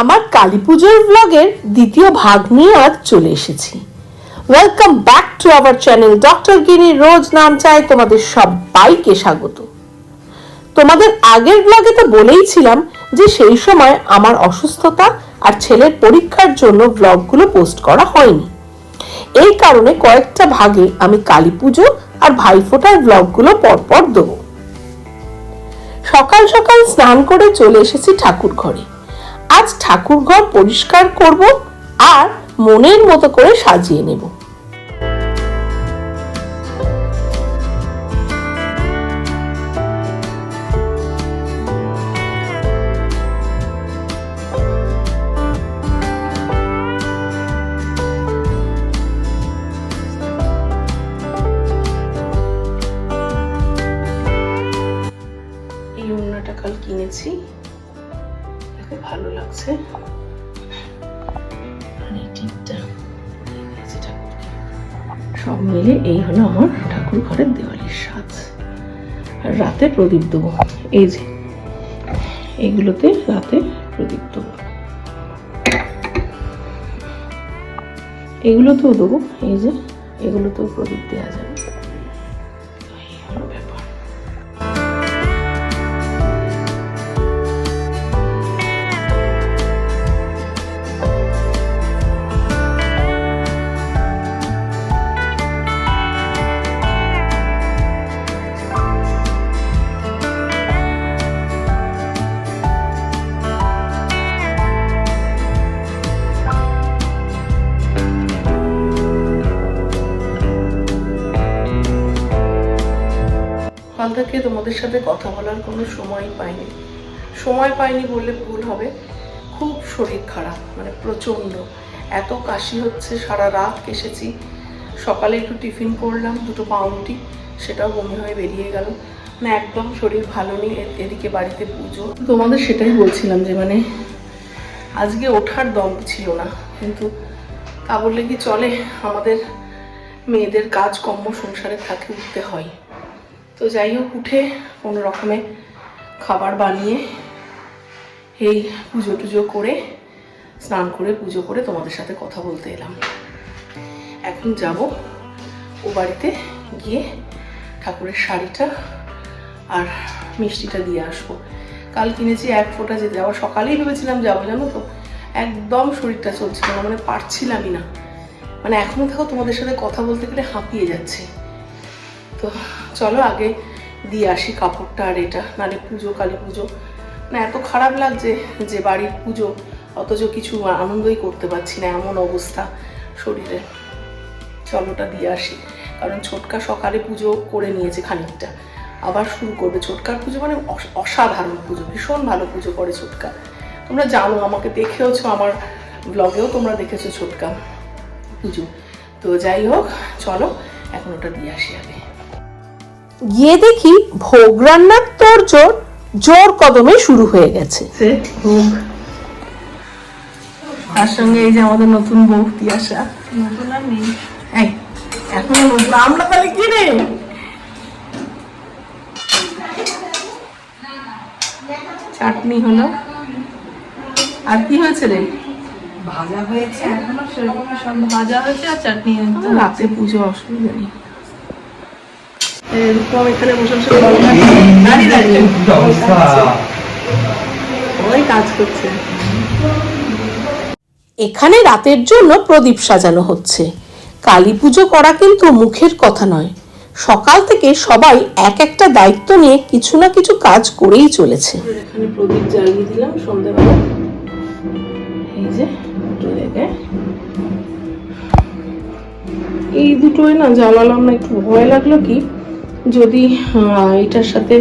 আমার কালী পুজোর ব্লগের দ্বিতীয় ভাগ নিয়ে আজ চলে এসেছি। Welcome back to our channel doctor Ginny Rose নাম চাই তোমাদের সবাইকে স্বাগত। তোমাদের আগের ব্লগে তো বলেইছিলাম যে সেই সময় আমার অসুস্থতা আর ছেলের পরীক্ষার জন্য ব্লগগুলো পোস্ট করা হয়নি। এই কারণে কয়েকটা ভাগে আমি কালী পুজো আর ভাইফোঁটার ব্লগগুলো পরপর দেবো। সকাল সকাল স্নান করে চলে এসেছি ঠাকুর ঘরে আজ ঠাকুর ঘর পরিষ্কার করব আর মনের মতো করে সাজিয়ে নেব। সব মিলে এই হলো আমার ঠাকুর ঘরের দেওয়ালির সাজ। আর রাতে প্রদীপ দেবো। এই যে, এগুলোতে রাতে প্রদীপ দেবো। এগুলোতেও দেবো, এই যে, এগুলোতেও প্রদীপ দেওয়া যাবে থেকে তোমাদের সাথে কথা বলার কোনো সময় পাইনি। সময় পাইনি বললে ভুল হবে। খুব শরীর খারাপ মানে প্রচণ্ড। এত কাশি হচ্ছে, সারা রাত কেসেছি। সকালে একটু টিফিন করলাম, দুটো পাউরুটি, সেটাও বমি হয়ে বেরিয়ে গেল। মানে একদম শরীর ভালো নেই এদিকে বাড়িতে পুজো। তোমাদের সেটাই বলছিলাম যে মানে আজকে ওঠার দম ছিল না, কিন্তু তা বললে কি চলে? আমাদের মেয়েদের কাজ কর্ম সংসারে থাকে, উঠতে হয়। তো যাই হোক উঠে কোনো রকমে খাবার বানিয়ে এই পুজো টুজো করে, স্নান করে, পুজো করে তোমাদের সাথে কথা বলতে এলাম। এখন যাব ও বাড়িতে গিয়ে ঠাকুরের শাড়িটা আর মিষ্টিটা দিয়ে আসব। কাল কিনেছি এক ফোঁটা যেতে। যাওয়া সকালেই ভেবেছিলাম যাব, জানো তো? একদম শরীরটা চলছিল না মানে পারছিলামই না। মানে এখনও দেখো তোমাদের সাথে কথা বলতে গেলে হাঁপিয়ে যাচ্ছে। তো চলো আগে দিয়ে আসি কাপড়টা আর এটা নালে পুজো, কালী পুজো। না, এত খারাপ লাগছে যে বাড়ির পুজো, অথচ কিছু আনন্দই করতে পারছি না, এমন অবস্থা শরীরে। চলোটা দিয়ে আসি, কারণ ছোটকা সকালে পুজো করে নিয়েছে খানিকটা। আবার শুরু করবে। ছোটকার পুজো মানে অস- অসাধারণ পুজো, ভীষণ ভালো পুজো করে ছোটকা। তোমরা জানো, আমাকে দেখেওছো, আমার ব্লগেও তোমরা দেখেছ ছোটকা পুজো। তো যাই হোক, চলো, এখন ওটা দিয়ে আসি আগে। গিয়ে দেখি ভোগ রান্নার তোর জোর জোর কদমে শুরু হয়ে গেছে। তার সঙ্গে এই যে আমাদের নতুন বউ তিয়াসা নতুন আর নেই। এই এখন নতুন আমরা তাহলে কি রে? চাটনি হলো। আর কি হয়েছে রে? ভাজা হয়েছে এখনও সেরকম ভাজা হয়েছে আর চাটনি হয়েছে। রাতে পুজো অসুবিধা নেই। এরকম এখানে বসে বসে ওই কাজ করছে। এখানে রাতের জন্য প্রদীপ সাজানো হচ্ছে। কালী পুজো করা কিন্তু মুখের কথা নয়। সকাল থেকে সবাই এক একটা দায়িত্ব নিয়ে কিছু না কিছু কাজ করেই চলেছে। এখানে প্রদীপ জ্বালিয়ে দিলাম সন্ধ্যাবেলা। এই যে দুটো জায়গায়। এই দুটোই না জ্বালালাম না একটু ভয় লাগল কি? যদি এটার সাথে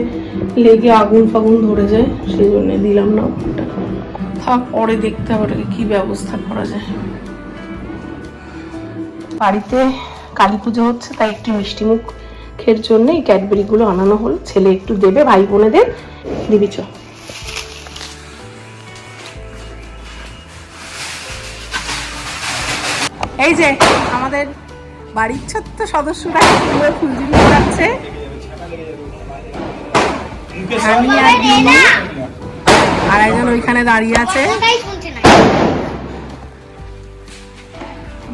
লেগে আগুন ফাগুন ধরে যায়, সেই জন্য দিলাম না ওটা। থাক, পরে দেখতে হবে কি ব্যবস্থা করা যায়। বাড়িতে কালী পুজো হচ্ছে, তাই একটু মিষ্টি মুখের জন্য এই ক্যাডবেরিগুলো আনানো হলো। ছেলে একটু দেবে, ভাই বোনেদের। দিবি চ। এই যে, আমাদের বাড়ির ছোট্ট সদস্যরা সুন্দর ফুলঝুরি যাচ্ছে আমি আর একজন ওইখানে দাঁড়িয়ে আছে।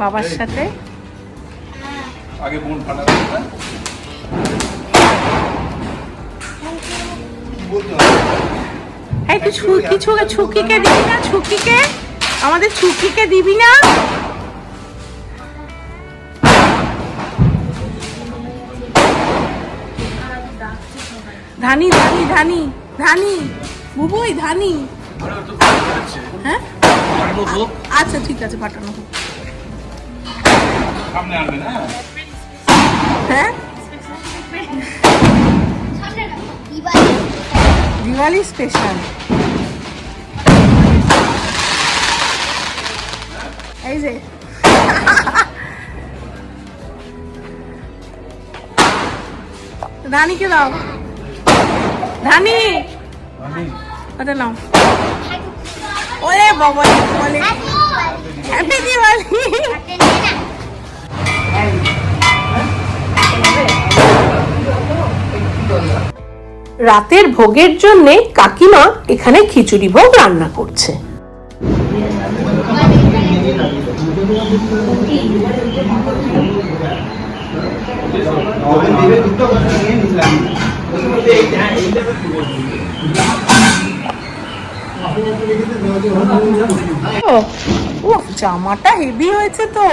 বাবার সাথে। আগে বোন ফাটাবে এই তুই ছুকিকে দিবি না? ছুকিকে? আমাদের ছুকিকে দিবি না? ধানি ধানি ধানি ধানি বুবুই ধানি। হ্যাঁ? আচ্ছা ঠিক আছে পাঠানো হোক। সামনে হ্যাঁ হ্যাঁ? দিওয়ালি স্পেশাল এই যে। ধানিকে দাও। ধানি ওটা নাও। ওরে বাবা বলে? হ্যাপি দিওয়ালি রাতের ভোগের জন্যে কাকিমা এখানে খিচুড়ি ভোগ রান্না করছে। ও জামাটা হেভি হয়েছে তো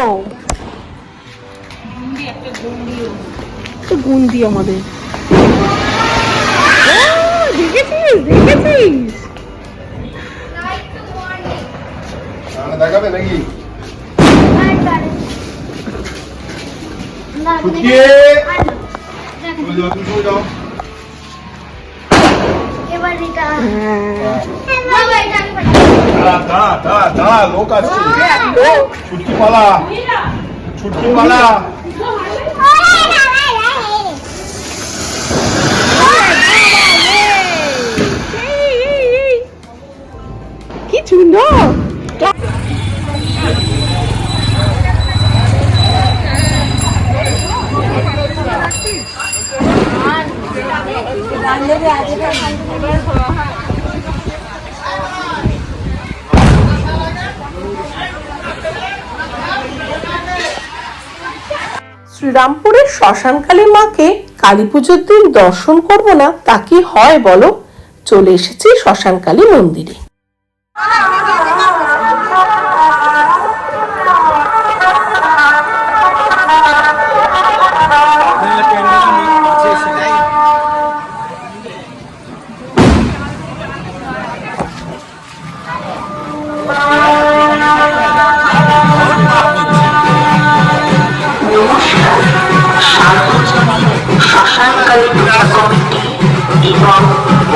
তো গুন্দি আমাদের দেখেছিস দেখেছিস দেখাবে নাকি হ্যাঁ। লোক না ছুটকি পালা ছুটকি পালা এই, এই, এই। কি সুন্দর। শ্রীরামপুরের শ্মশানকালী মাকে কালী পুজোর দিন দর্শন করব না তা কি হয় বলো? চলে এসেছি শ্মশানকালী মন্দিরে। এবং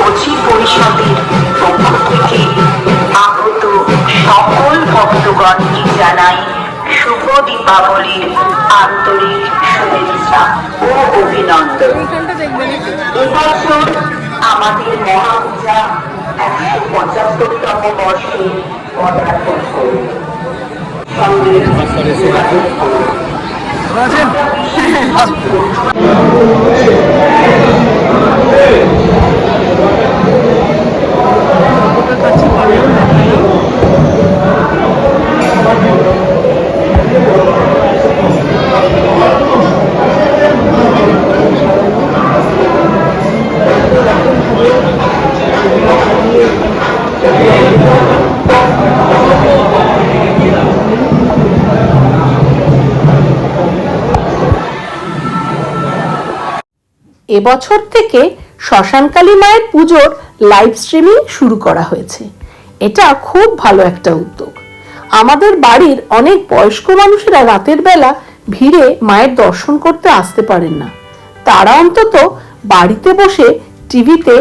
অচি পরিষদের পক্ষ থেকে আগত সকল ভক্তগণকে জানাই শুভ দীপাবলির আন্তরিক শুভেচ্ছা ও অভিনন্দন। এবছর আমাদের মহাপূজা একশো পঁচাত্তরতম বর্ষে পদার্পণ করবে সঙ্গে 브라질 아. এবছর থেকে শ্মশানকালী মায়ের পুজোর লাইভ স্ট্রিমিং শুরু করা হয়েছে। এটা খুব ভালো একটা উদ্যোগ। আমাদের বাড়ির অনেক বয়স্ক মানুষেরা রাতের বেলা ভিড়ে মায়ের দর্শন করতে আসতে পারেন না। তারা অন্তত বাড়িতে বসে টিভিতে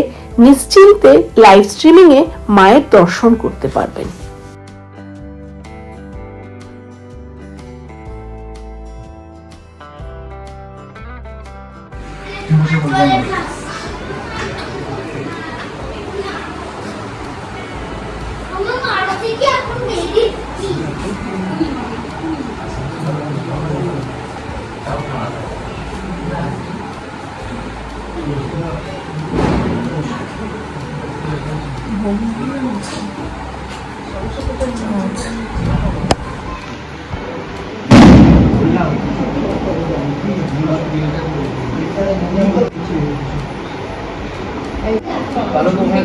নিশ্চিন্তে লাইভ স্ট্রিমিংয়ে মায়ের দর্শন করতে পারবেন। আমার মারা থেকে এখন মেরে আর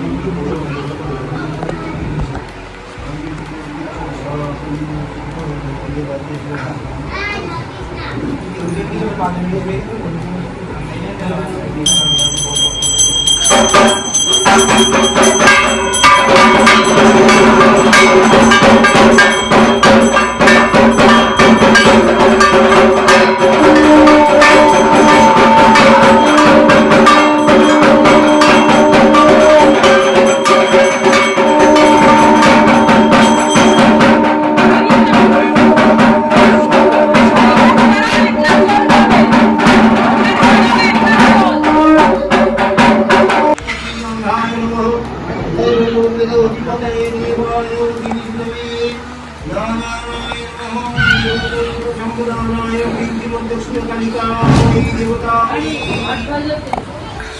সামর্থ্য হয়ে